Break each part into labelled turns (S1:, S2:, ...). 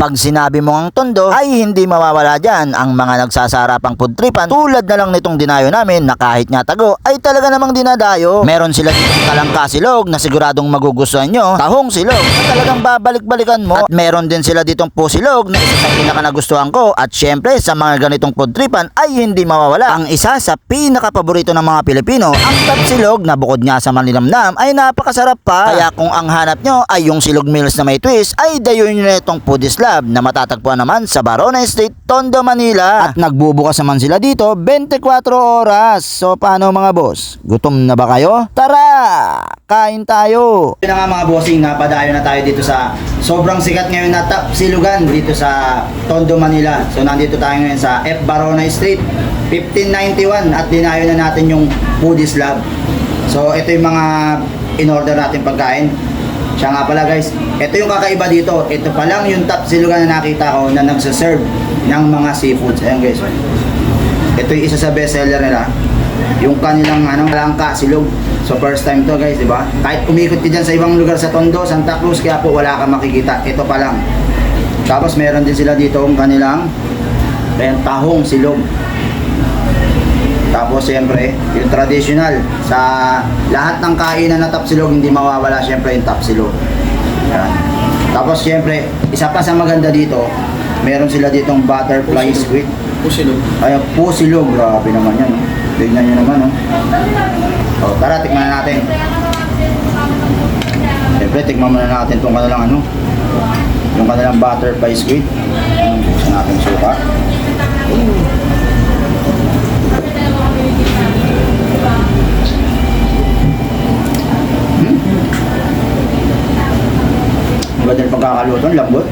S1: Pag sinabi mo ang tondo, ay hindi mawawala dyan. Ang mga nagsasarapang pudtripan tulad na lang nitong dinayo namin na kahit nga tago ay talaga namang dinadayo. Meron sila ditong talangka silog na siguradong magugustuhan nyo, tahong silog na talagang babalik-balikan mo. At meron din sila ditong pusilog na isa sa pinaka nagustuhan ko. At syempre sa mga ganitong pudtripan ay hindi mawawala. Ang isa sa pinaka-paborito ng mga Pilipino ang tapsilog na bukod nga sa manilamnam ay napakasarap pa. Kaya kung ang hanap nyo ay yung silog meals na may twist ay dayuin nyo na itong Foodies Lab na matatagpuan naman sa Barona Street, Tondo, Manila at nagbubukas naman sila dito 24 oras so paano mga boss? Gutom na ba kayo? Tara! Kain tayo! Yun nga mga bossing, napadayo na tayo dito sa sobrang sikat ngayon na top silugan dito sa Tondo, Manila. So nandito tayo ngayon sa F. Barona Street, 1591 at dinayo na natin yung Foodies Lab. So ito yung mga in-order natin pagkain. Siya nga pala guys, ito yung kakaiba dito. Ito pa lang yung top silugan na nakita ko na nagsaserve ng mga seafoods. Ayan guys. Ito yung isa sa best seller nila. Yung kanilang ano, langka, silog. So first time to guys, di ba? Kahit umikot ka sa ibang lugar sa Tondo, Santa Cruz, kaya po wala kang makikita. Ito pa lang. Tapos meron din sila dito ang kanilang ayan, tahong silog. Tapos siyempre, yung traditional sa lahat ng kainan na tapsilog hindi mawawala siyempre yung tapsilog. Yan. Tapos siyempre, isa pa sa maganda dito, meron sila ditong butterfly squid.
S2: Pusilog.
S1: Ay, pusilog. Grabe naman yan. Oh. Tingnan nyo naman. Oh. Oh, tara, tikman na natin. Siyempre, tikman muna natin itong kanilang ano. Yung kanilang butterfly squid. Ayan, buksan natin yung suka. Hmm. Maganda yung pagkakaluto, ang lambot.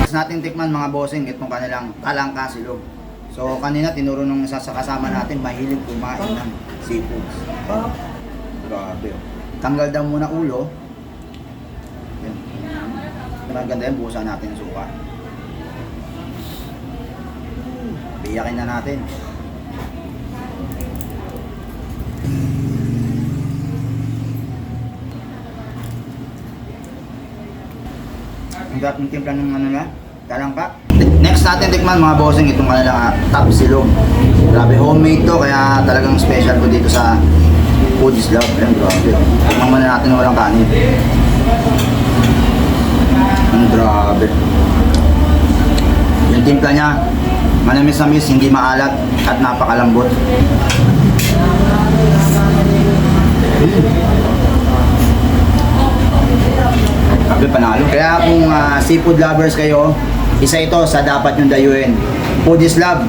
S1: Mas natin tikman mga bossing itong kanilang talangka silog. So kanina tinuro nung isa sa kasama natin mahilig kumain ng seafoods. Grabe. oh. Tanggal daw muna ulo. Yan. Maganda yan, buhusan natin suka. Biyakin na natin. Ang sarap ng timpla ng ano na, talangka. Next natin tikman mga bossing itong kanilang uh, top silog. Grabe, homemade to kaya talagang special ko dito sa Foodies Love. Ayan, grabe. Tikman muna natin na walang kanin. Ang grabe. Yung timpla niya, manamis na miss, hindi maalat at napakalambot. Panalo. Kaya kung ah, seafood lovers kayo, isa ito sa dapat yung dayuin. Foodies Love.